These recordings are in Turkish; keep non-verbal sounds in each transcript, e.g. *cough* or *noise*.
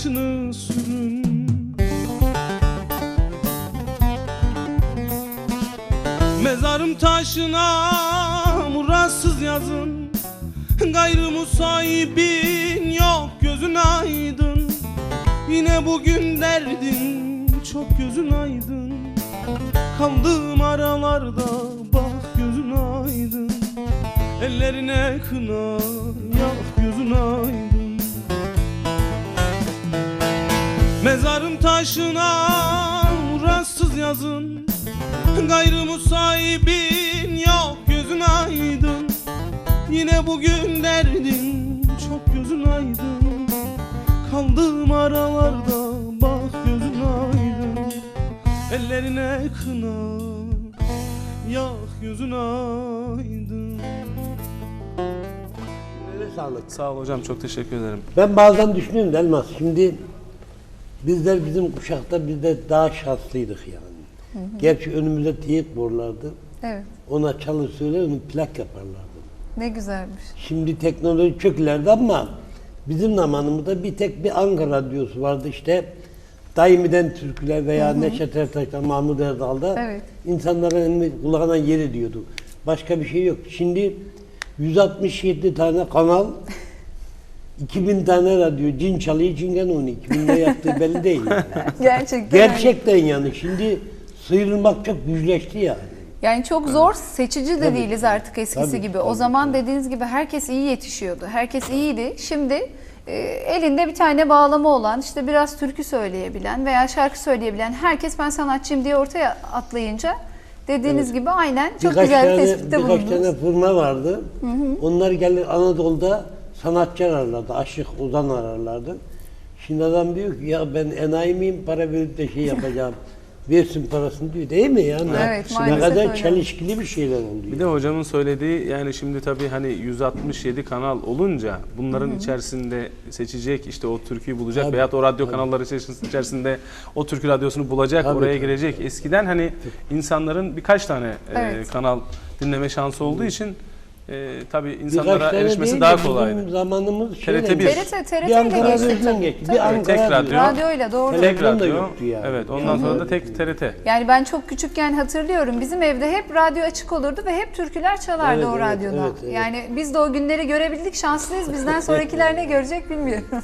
saçını sürün. Mezarım taşına muratsız yazın. Gayrı musahibin yok gözün aydın. Yine bugün derdin çok gözün aydın. Kaldığım aralarda bak gözün aydın. Ellerine kına yak gözün aydın Mezarım taşına muratsız yazın Gayrı musahibin yok gözün aydın Yine bugün derdin çok gözün aydın Kaldığım aralarda bak gözün aydın Ellerine kına yak gözün aydın Sağlık. Sağ ol hocam çok teşekkür ederim. Ben bazen düşünüyorum Elmas. Şimdi bizler bizim kuşakta biz de daha şanslıydık yani. Gerçi önümüzde teyit borulardı. Evet. Ona çalır söyler onu plak yaparlardı. Ne güzelmiş. Şimdi teknoloji çok ileride ama bizim zamanımızda bir tek bir Ankara radyosu vardı işte. Daimi'den türküler veya Neşet Ertaş'tan, Mahmut Erdal'da Evet. insanların kulağına yer diyordu. Başka bir şey yok. Şimdi 167 tane kanal 2000 tane radyo cin çalıyor cingen oynuyor. Kimin ne yaptığı belli değil. Yani. *laughs* Gerçekten. Gerçekten yani şimdi sıyrılmak çok güçleşti yani. Yani çok zor, seçici de Tabii. değiliz artık eskisi Tabii, gibi. o tabii, zaman dediğiniz gibi herkes iyi yetişiyordu. Herkes iyiydi. Şimdi e, elinde bir tane bağlama olan, işte biraz türkü söyleyebilen veya şarkı söyleyebilen herkes ben sanatçıyım diye ortaya atlayınca dediğiniz gibi aynen çok birkaç güzel bir tespitte birkaç bulundunuz. tane firma vardı. Onlar gelir Anadolu'da sanatçı ararlardı. Aşık Ozan ararlardı. Şimdi adam diyor ki ya ben enayi miyim para verip de şey yapacağım. *laughs* Versin parasını diyor değil mi yani? Evet, ne maalesef kadar öyle. çelişkili bir şeyler oluyor. Bir de hocamın söylediği yani şimdi tabii hani 167 kanal olunca bunların içerisinde seçecek işte o türküyü bulacak Tabii, veyahut o radyo kanalları içerisinde- içerisinde o türkü radyosunu bulacak Tabii, oraya tabii. girecek. Eskiden hani insanların birkaç tane e, Evet. kanal dinleme şansı olduğu için e, tabii insanlara erişmesi değil daha bizim kolaydı. zamanımız TRT şeyle- bir. TRT, TRT bir ile Ankara geçti. Radyo'dan geçti. Bir Ankara Tek radyo. Radyoyla doğru. Tek Televizyon da radyo. yoktu yani. Evet ondan sonra da tek TRT. Yani ben çok küçükken hatırlıyorum bizim evde hep radyo açık olurdu ve hep türküler çalardı Evet, o evet, radyoda. evet, evet. Yani biz de o günleri görebildik şanslıyız. Bizden sonrakiler ne görecek bilmiyorum. *laughs*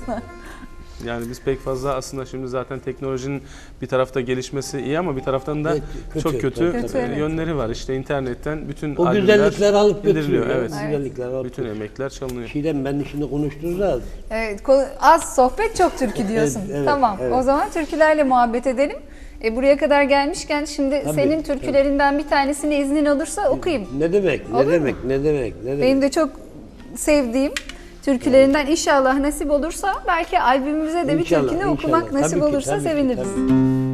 Yani biz pek fazla aslında şimdi zaten teknolojinin bir tarafta gelişmesi iyi ama bir taraftan da Evet, kötü, çok kötü, tabii, Kötü, e, evet. yönleri var. İşte internetten bütün O albümler güzellikleri alıp götürüyor. Evet. Evet. Güzellikleri alıp Bütün emekler çalınıyor. Şeyden ben şimdi konuşturacağız. Evet, ko- az sohbet çok türkü diyorsun. Evet, evet, tamam. evet. O zaman türkülerle muhabbet edelim. E, buraya kadar gelmişken şimdi Tabii, senin türkülerinden bir tanesini iznin olursa okuyayım. Ne demek? Ne Olur mu? demek? Ne demek? Ne demek? Benim de çok sevdiğim türkülerinden inşallah nasip olursa belki albümümüze de bir türkünü okumak nasip Tabii ki, olursa tabii ki, seviniriz. tabii.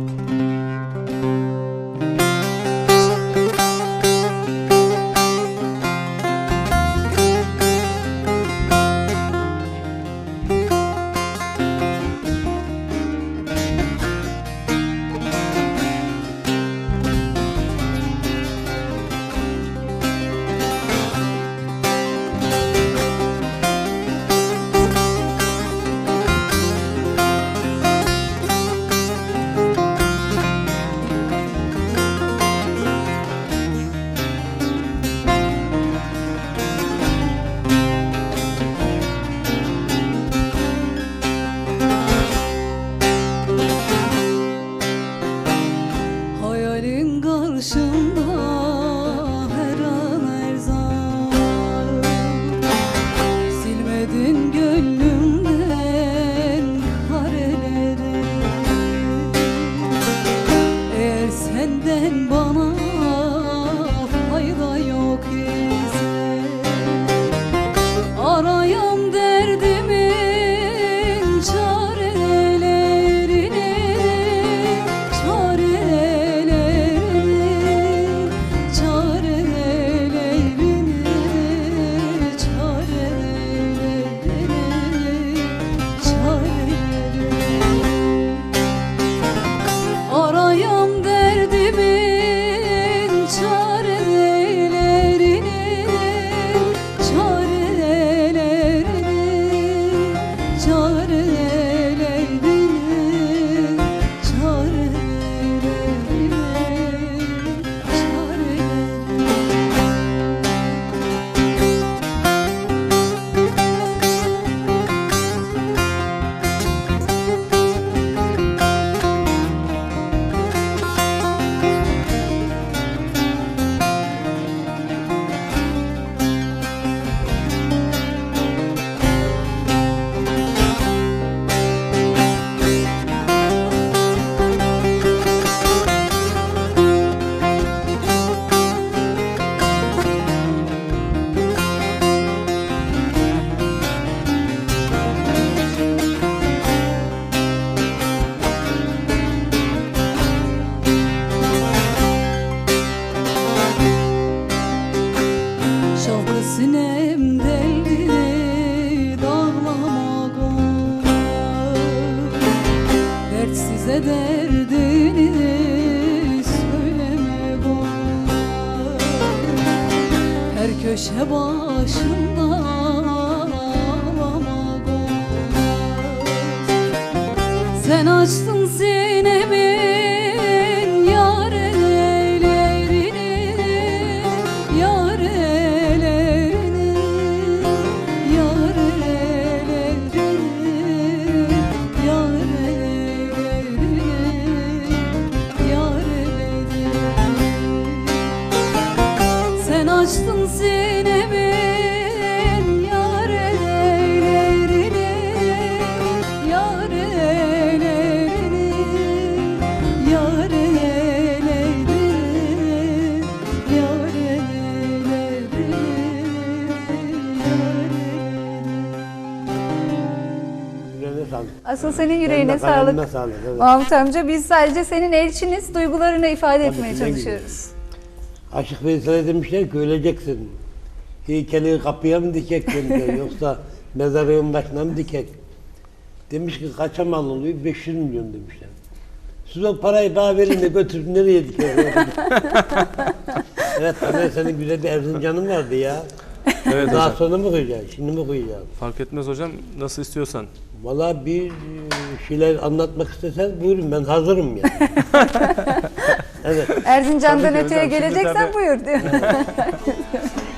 Köşe başında Sen açtın sinemin Asıl senin yüreğine sağlık. sağlık. Evet. Mahmut amca biz sadece senin elçiniz, duygularını ifade Tabii etmeye çalışıyoruz. Aşık Veysel'e demişler ki öleceksin. Heykeli kapıya mı dikek demişler *laughs* yoksa mezarın başına mı dikek? Demiş ki kaça mal oluyor? 500 milyon demişler. Siz o parayı bana verin de götürüp nereye dikek? *laughs* evet senin güzel bir Erzincan'ın vardı ya. Evet Daha hocam. sonra mı koyacaksın? Şimdi mi koyacaksın? Fark etmez hocam. Nasıl istiyorsan. Valla bir e, şeyler anlatmak istesen buyurun ben hazırım ya. *laughs* evet. Erzincan'dan Tabii ki öteye hocam, şimdi geleceksen tabii- buyur diyor.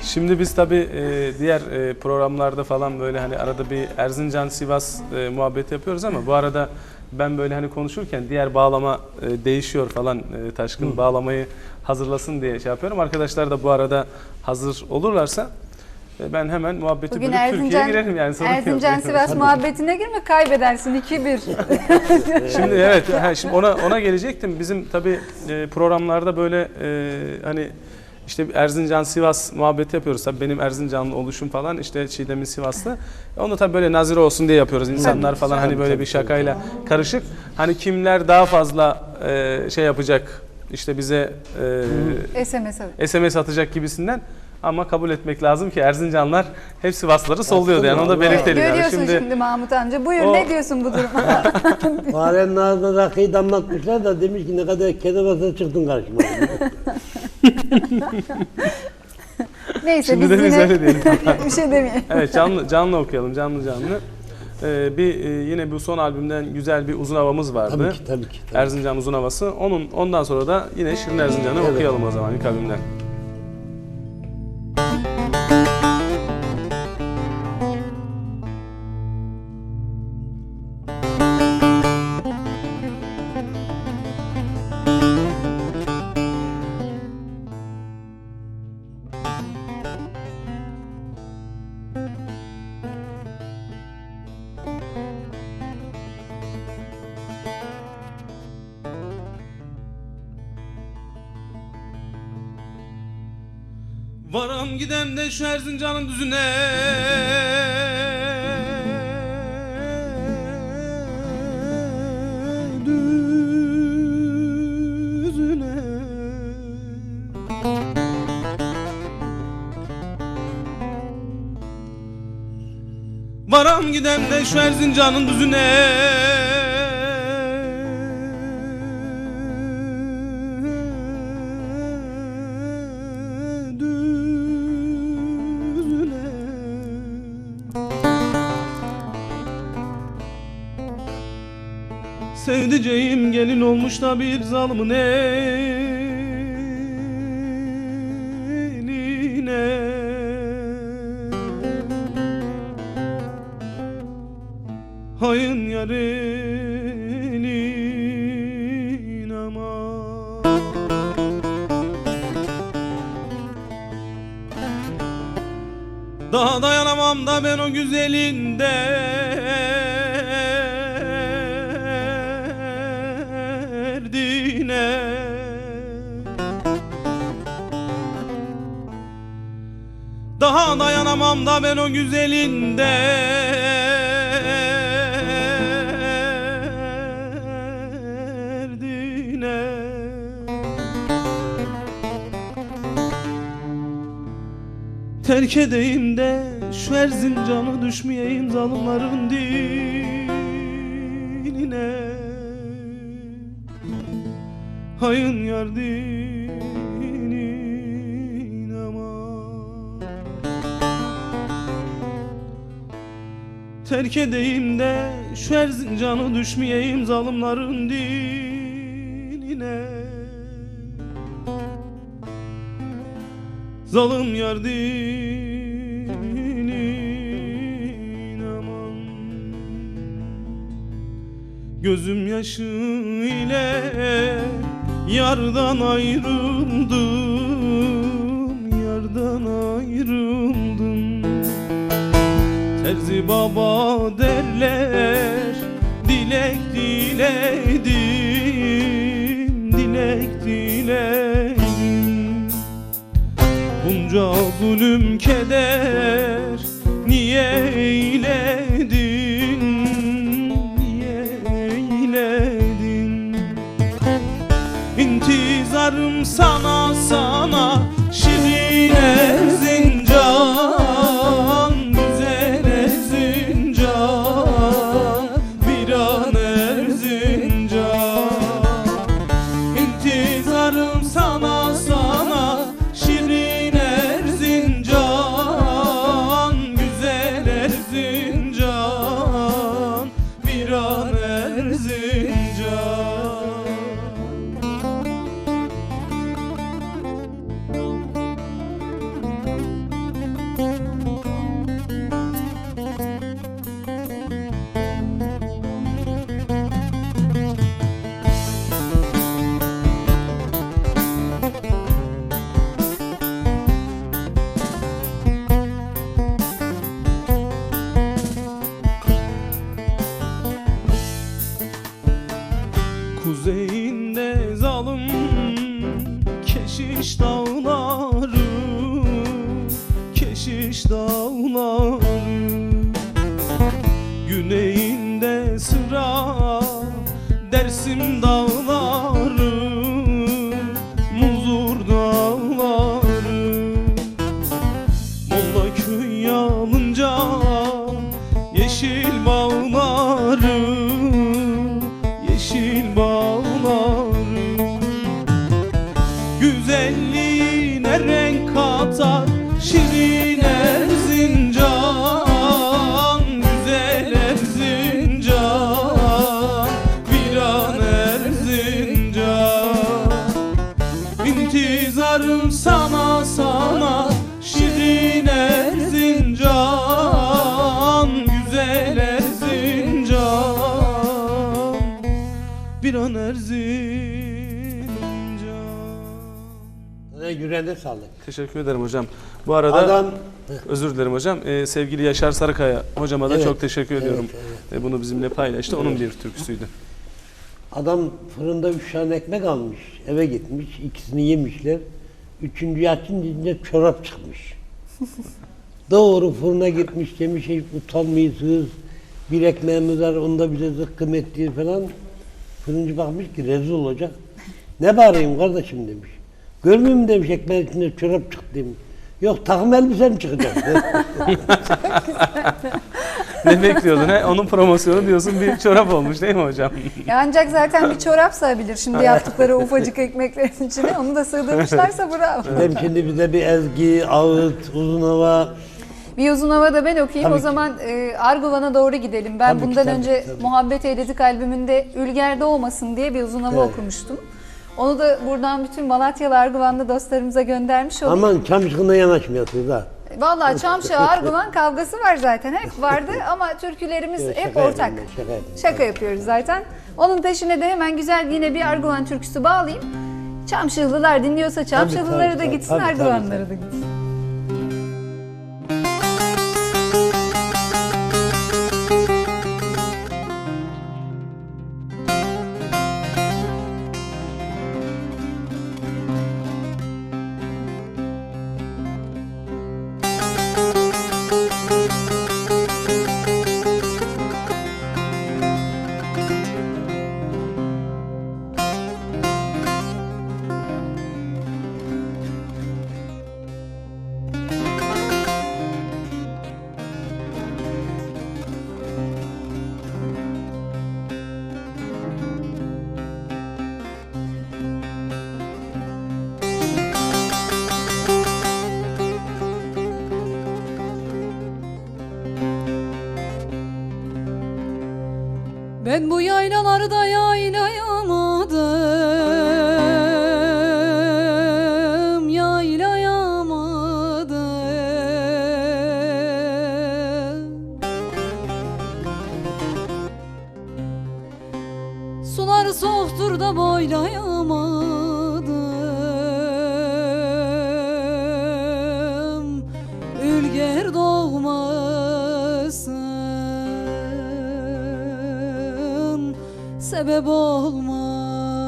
Şimdi biz tabii e, diğer e, programlarda falan böyle hani arada bir Erzincan Sivas e, muhabbeti yapıyoruz ama bu arada ben böyle hani konuşurken diğer bağlama e, değişiyor falan e, Taşkın bağlamayı hazırlasın diye şey yapıyorum. Arkadaşlar da bu arada hazır olurlarsa ben hemen muhabbeti Bugün bölüp Türkiye'ye Erzincan, girelim yani sorun yok. Erzincan *laughs* Sivas muhabbetine girme kaybedersin 2-1. *laughs* Şimdi evet ha, şimdi ona ona gelecektim. Bizim tabii e, programlarda böyle e, hani işte Erzincan Sivas muhabbeti yapıyoruz. Tabii benim Erzincanlı oluşum falan işte Çiğdem'in Sivaslı. Onu tabii böyle nazire olsun diye yapıyoruz. İnsanlar falan hani böyle bir şakayla karışık. Hani kimler daha fazla e, şey yapacak işte bize e, SMS. SMS atacak gibisinden ama kabul etmek lazım ki Erzincanlar hep Sivaslıları solluyordu yani onu da belirtelim. yani. Görüyorsun şimdi, Şimdi Mahmut amca. Buyur O- ne diyorsun bu duruma? *laughs* Farenin ağzına rakıyı damlatmışlar da demiş ki ne kadar kedavasa çıktın karşıma. *laughs* Neyse Şimdi biz de biz yine öyle diyelim. *laughs* bir şey demeyelim. Evet canlı canlı okuyalım canlı canlı. Ee, bir e, yine bu son albümden güzel bir uzun havamız vardı. tabii ki tabii ki. Tabii. Erzincan uzun havası. Onun ondan sonra da yine Şirin Erzincan'ı Evet. okuyalım o zaman ilk albümden. Varam gidem de şu Erzincan'ın düzüne. Düzüne. Varam gidem de şu Erzincan'ın düzüne Sevdiceğim gelin olmuş da bir zalımın eline Dayanamam da ben o güzelinde. Derdine. Terk edeyim de şu Erzincan'ı düşmeyeyim zalimlerin diline Hayın yar Terk edeyim de şu Erzincan'ı düşmeyeyim zalimlerin diline Zalim yar dinin aman. Gözüm yaşı ile yardan ayrıldım Yardan ayrıldım Terzi baba derler Dilek diledim Dilek diledim Bunca zulüm keder Niye eyledin Niye eyledin İntizarım sana sana Şirin Erzincan Erzincan Keşiş Bir an Erzincan Sana yüreğine sağlık. Teşekkür ederim hocam. Bu arada Adam özür dilerim hocam. Ee, sevgili Yaşar Sarıkaya hocama da Evet, çok teşekkür evet, ediyorum. evet. Ee, bunu bizimle paylaştı. Onun bir türküsüydü. adam fırında üç tane ekmek almış. Eve gitmiş. ikisini yemişler. Üçüncü açınca çorap çıkmış. *laughs* Doğru fırına gitmiş demiş hiç utanmıyorsunuz. Bir ekmeğimiz var onda bize zıkkım ettiği falan. Fırıncı bakmış ki rezil olacak. Ne bağırayım kardeşim demiş. Görmüyor musun demiş ekmeğin içinde çorap çıktı demiş. Yok takım elbisem çıkacak. *laughs* ne bekliyordun? He? Onun promosyonu diyorsun bir çorap olmuş değil mi hocam? Ya Ancak zaten bir çorap sığabilir şimdi yaptıkları ufacık ekmeklerin içine. Onu da sığdırmışlarsa bravo. Hem şimdi bize bir ezgi, ağıt, uzun hava. Bir uzun havada ben okuyayım. Tabii o ki. zaman e, Arguvan'a doğru gidelim. Ben Tabii ki, bundan tabii önce ki, tabii. Muhabbet Eyledi kalbiminde Ülger'de olmasın diye bir uzun hava Evet. okumuştum. Onu da buradan bütün Malatyalı Arguvanlı dostlarımıza göndermiş olayım. Aman çamşıkına yanaşmıyorsunuz ha. Vallahi Çamşı *laughs* Arguvan kavgası var zaten. Hep vardı *laughs* ama türkülerimiz Yok, hep ortak. ben, şaka yapıyorum. Şaka yapıyoruz zaten. Onun peşine de hemen güzel yine bir Arguvan türküsü bağlayayım. Çamşıhlılar dinliyorsa Çamşıhlıları tabii, da gitsin, Arguvanları da gitsin. Ben bu yaylalarda yaylayamadım Yaylayamadım. Sular soğuktur da boylayamadım Sebep olmasın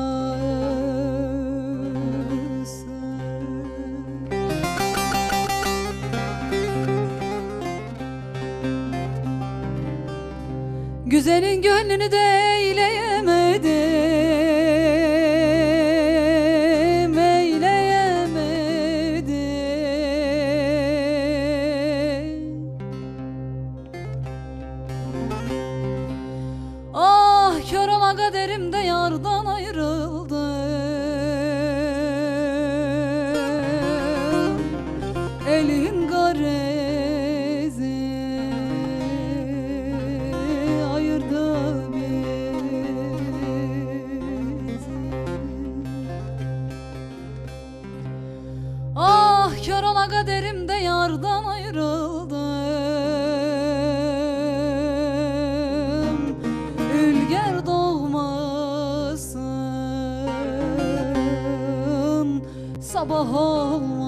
Güzelin gönlünü de yardan ayrıldım. Ülger doğmasın. Sabah olmasın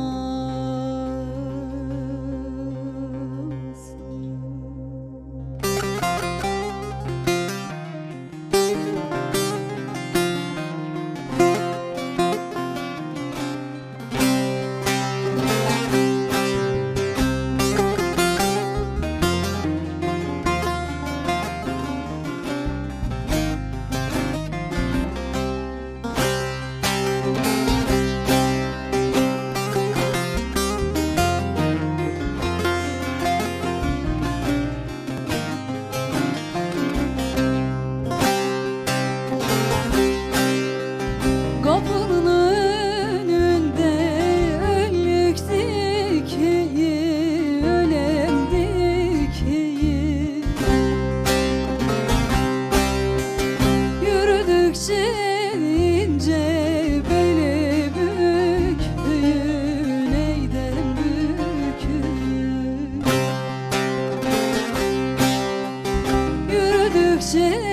Imagina.